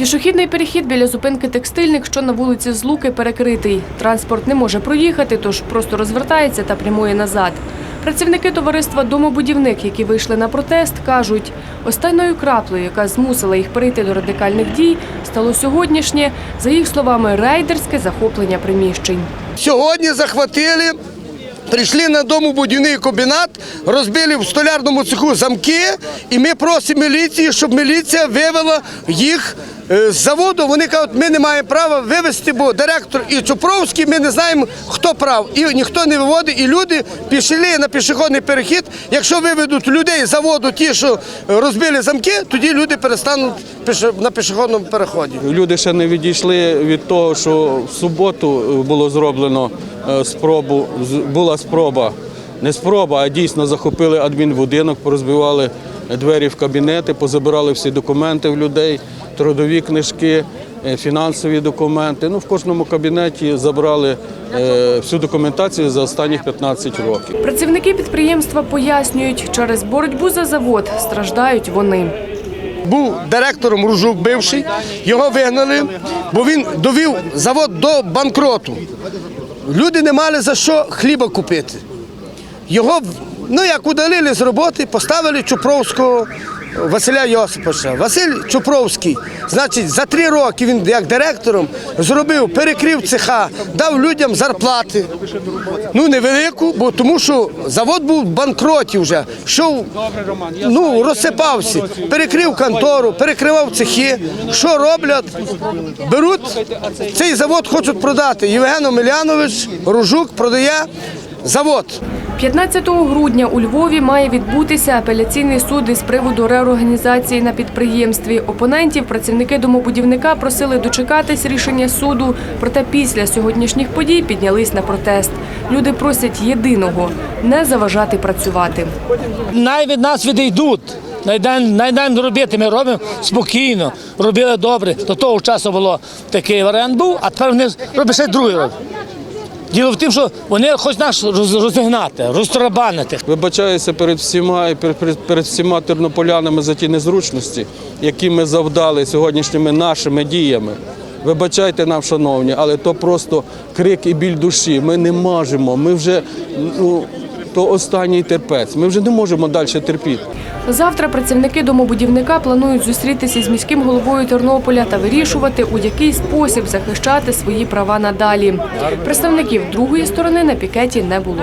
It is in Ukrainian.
Пішохідний перехід біля зупинки текстильник, що на вулиці Злуки, перекритий. Транспорт не може проїхати, тож просто розвертається та прямує назад. Працівники товариства Домобудівник, які вийшли на протест, кажуть, останньою краплею, яка змусила їх перейти до радикальних дій, стало сьогоднішнє, за їх словами, рейдерське захоплення приміщень. Сьогодні захватили, прийшли на домобудівний комбінат, розбили в столярному цеху замки, і ми просимо міліції, щоб міліція вивела їх з заводу. Вони кажуть, ми не маємо права вивезти, бо директор і Чупровський, ми не знаємо, хто прав. І ніхто не виводить, і люди пішли на пішохідний перехід. Якщо виведуть людей з заводу, ті, що розбили замки, тоді люди перестануть на пішохідному переході. Люди ще не відійшли від того, що в суботу е, було зроблено е, спробу, була спроба, не спроба, а дійсно захопили адмінбудинок, порозбивали двері в кабінети, позабирали всі документи в людей, трудові книжки, е, фінансові документи. Ну, в кожному кабінеті забрали е, всю документацію за останніх 15 років. Працівники підприємства пояснюють, через боротьбу за завод страждають вони. був директором Ружук бивший, його вигнали, бо він довів завод до банкроту. Люди не мали за що хліба купити. Його, ну як удалили з роботи, поставили Чупровського Василя Йосиповича. Василь Чупровський, значить, за три роки він як директором зробив, перекрив цеха, дав людям зарплати. Ну, невелику, бо тому що завод був в банкроті вже. Що ну, розсипався, перекрив контору, перекривав цехи. Що роблять? Беруть цей завод, хочуть продати. Євген Омелянович Ружук продає завод. 15 грудня у Львові має відбутися апеляційний суд із приводу реорганізації на підприємстві. Опонентів працівники домобудівника просили дочекатись рішення суду, проте після сьогоднішніх подій піднялись на протест. Люди просять єдиного не заважати працювати. Най від нас відійдуть. Найдемо робити, ми робимо спокійно, робили добре. До того часу було такий варіант був, а тепер вони роблять ще другий роб. Діло в тім, що вони хоч нас розігнати, розтрабанити. Вибачаюся перед всіма і перед- перед всіма тернополянами за ті незручності, які ми завдали сьогоднішніми нашими діями. Вибачайте нам, шановні, але то просто крик і біль душі. Ми не можемо. Ми вже ну то останній терпець. Ми вже не можемо далі терпіти. Завтра працівники домобудівника планують зустрітися з міським головою Тернополя та вирішувати, у який спосіб захищати свої права надалі. Представників другої сторони на пікеті не було.